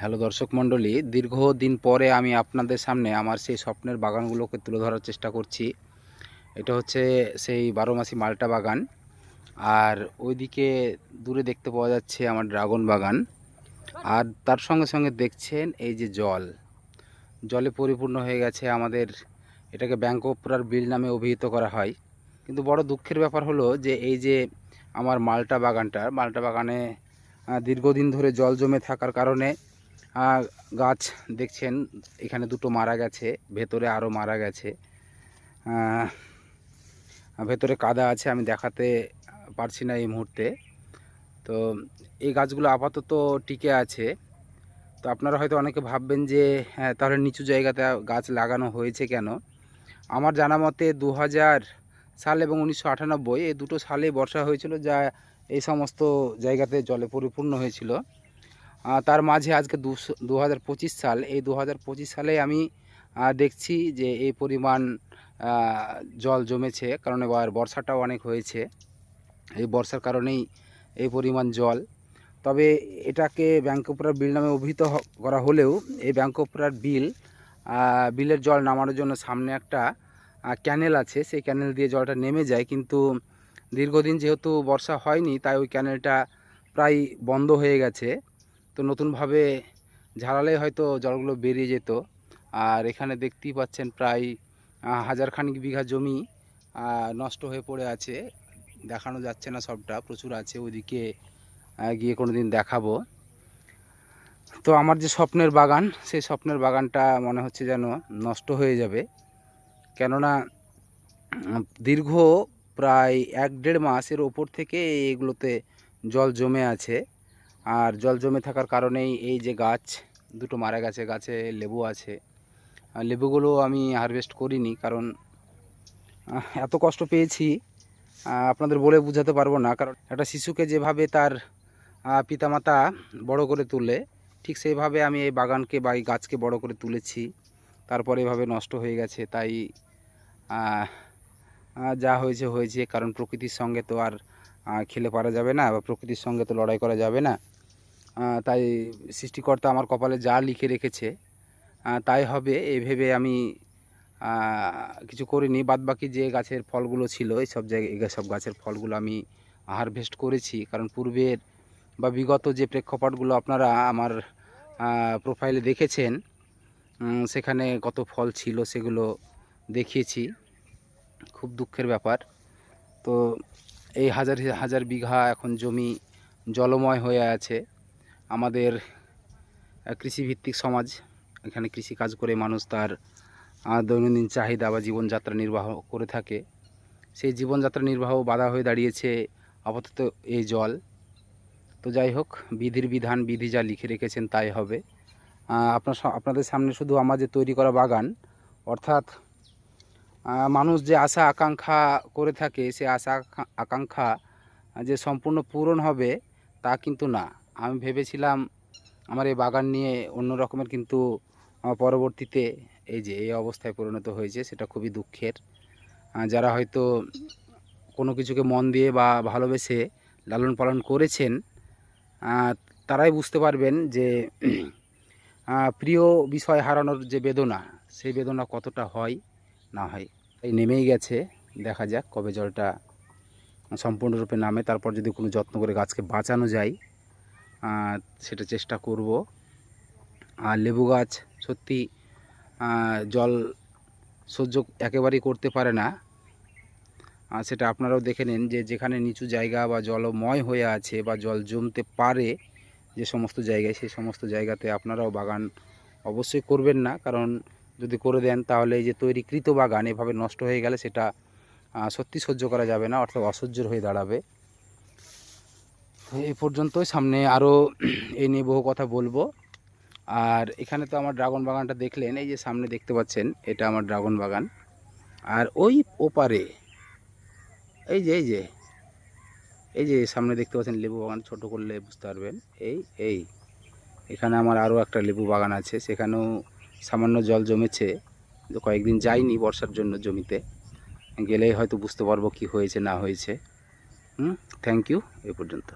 Hello দর্শক মণ্ডলী দীর্ঘদিন পরে আমি আপনাদের সামনে আমার সেই স্বপ্নের বাগানগুলোকে তুলে ধরার চেষ্টা করছি। এটা হচ্ছে সেই বারো মাসি মাল্টা বাগান। আর ওইদিকে দূরে দেখতে পাওয়া যাচ্ছে আমার ড্রাগন বাগান। আর তার সঙ্গে সঙ্গে দেখছেন এই যে জল। জলে পরিপূর্ণ হয়ে গেছে আমাদের, এটাকে ব্যাঙ্ক অফ পুরার বিল নামে অভিহিত করা হয়। কিন্তু বড় দুঃখের ব্যাপার হলো যে এই যে আমার মালটা বাগানটা, মাল্টা বাগানে দীর্ঘদিন ধরে জল জমে থাকার কারণে গাছ দেখছেন, এখানে দুটো মারা গেছে, ভেতরে আরও মারা গেছে। ভেতরে কাদা আছে, আমি দেখাতে পারছি না এই মুহূর্তে। তো এই গাছগুলো আপাতত টিকে আছে। তো আপনারা হয়তো অনেকে ভাববেন যে হ্যাঁ তাহলে নিচু জায়গাতে গাছ লাগানো হয়েছে কেন? আমার জানা মতে দু হাজার সাল এবং উনিশশো আটানব্বই, এই দুটো সালে বর্ষা হয়েছিল যা এই সমস্ত জায়গাতে জলে পরিপূর্ণ হয়েছিল। তার মাঝে আজকে দু হাজার পঁচিশ সাল। এই দু হাজার পঁচিশ সালে আমি দেখছি যে এই পরিমাণ জল জমেছে। কারণ এবার বর্ষাটাও অনেক হয়েছে। এই বর্ষার কারণেই এই পরিমাণ জল। তবে এটাকে ব্যাঙ্কোপরার বিল নামে অভিহিত করা হলেও এই ব্যাঙ্কোপরার বিল বিলের জল নামানোর জন্য সামনে একটা ক্যানেল আছে। সেই ক্যানেল দিয়ে জলটা নেমে যায়। কিন্তু দীর্ঘদিন যেহেতু বর্ষা হয়নি, তাই ওই ক্যানেলটা প্রায় বন্ধ হয়ে গেছে। তো নতুনভাবে ঝাড়ালে হয়তো জলগুলো বেরিয়ে যেত। আর এখানে দেখতেই পাচ্ছেন প্রায় আহ, হাজার খানিক বিঘা জমি নষ্ট হয়ে পড়ে আছে। দেখানো যাচ্ছে না সবটা প্রচুর আছে ওইদিকে গিয়ে কোনো দিন দেখাবো। তো আমার যে স্বপ্নের বাগান সেই স্বপ্নের বাগানটা মনে হচ্ছে যেন নষ্ট হয়ে যাবে। কেননা দীর্ঘ প্রায় এক দেড় মাসের ওপর থেকে এগুলোতে জল জমে আছে। আর জল জমে থাকার কারণেই এই যে গাছ, দুটো মারা গেছে, গাছে লেবু আছে। লেবুগুলো আমি হারভেস্ট করিনি কারণ এত কষ্ট পেয়েছি আপনাদের বলে বোঝাতে পারব না। কারণ একটা শিশুকে যেভাবে তার পিতামাতা বড় করে তুলে, ঠিক সেইভাবে আমি এই বাগানকে বা এই গাছকে বড় করে তুলেছি। তারপরে এভাবে নষ্ট হয়ে গেছে, তাই যা হয়েছে হয়েছে, কারণ প্রকৃতির সঙ্গে তো আর খেলে পারা যাবে না বা প্রকৃতির সঙ্গে তো লড়াই করা যাবে না। তাই সৃষ্টিকর্তা আমার কপালে যা লিখে রেখেছে তাই হবে। এই ভেবে আমি কিছু করিনি। বাদ বাকি যে গাছের ফলগুলো ছিল, এই সব জায়গায় সব গাছের ফলগুলো আমি হারভেস্ট করেছি। কারণ পূর্বের বা বিগত যে প্রেক্ষাপটগুলো আপনারা আমার প্রোফাইলে দেখেছেন সেখানে কত ফল ছিল সেগুলো দেখিয়েছি। খুব দুঃখের ব্যাপার। তো এই হাজার হাজার বিঘা এখন জমি জলময় হয়ে আছে। আমাদের কৃষিভিত্তিক সমাজ, এখানে কৃষিকাজ করে মানুষ তার দৈনন্দিন চাহিদা বা জীবনযাত্রা নির্বাহ করে থাকে। সেই জীবনযাত্রা নির্বাহ বাধা হয়ে দাঁড়িয়েছে আপাতত এই জল। তো যাই হোক, বিধির বিধান, বিধি যা লিখে রেখেছেন তাই হবে। আপনার আপনাদের সামনে শুধু আমার যে তৈরি করা বাগান, অর্থাৎ মানুষ যে আশা আকাঙ্ক্ষা করে থাকে, সে আশা আকা- আকাঙ্ক্ষা যে সম্পূর্ণ পূরণ হবে, তা কিন্তু না। আমি ভেবেছিলাম আমার এই বাগান নিয়ে অন্য রকমের কিন্তু পরবর্তীতে এই যে এই অবস্থায় পরিণত হয়েছে, সেটা খুবই দুঃখের। যারা হয়তো কোনো কিছুকে মন দিয়ে বা ভালোবেসে লালন পালন করেছেন তারাই বুঝতে পারবেন যে প্রিয় বিষয় হারানোর যে বেদনা, সেই বেদনা কতটা হয়। না হয়। এই নেমেই গেছে, দেখা যাক কবে জলটা সম্পূর্ণরূপে নামে। তারপর যদি কোনো যত্ন করে গাছকে বাঁচানো যায় সেটা চেষ্টা করব। আর লেবু গাছ সত্যি জল সহ্য একেবারেই করতে পারে না। সেটা আপনারাও দেখে নিন যে যেখানে নিচু জায়গা বা জলময় হয়ে আছে বা জল জমতে পারে যে সমস্ত জায়গায় সেই সমস্ত জায়গাতে আপনারাও বাগান অবশ্যই করবেন না। কারণ যদি করে দেন, তাহলে এই যে তৈরিকৃত বাগান এভাবে নষ্ট হয়ে গেলে সেটা সত্যি সহ্য করা যাবে না, অর্থাৎ অসহ্যর হয়ে দাঁড়াবে। এই পর্যন্তই, সামনে আরও এই নিয়ে বহু কথা বলব। আর এখানে তো আমার ড্রাগন বাগানটা দেখলেন, এই যে সামনে দেখতে পাচ্ছেন, এটা আমার ড্রাগন বাগান। আর ওই ওপারে, এই যে এই যে এই যে সামনে দেখতে পাচ্ছেন লেবু বাগান, ছোট করলে বুঝতে পারবেন, এই এই, এখানে আমার আরও একটা লেবু বাগান আছে, সেখানেও সামান্য জল জমেছে কয়েকদিন যাইনি বর্ষার জন্য জমিতে। গেলেই হয়তো বুঝতে পারব কি হয়েছে, না হয়েছে। হুম? থ্যাংক ইউ এ পর্যন্ত।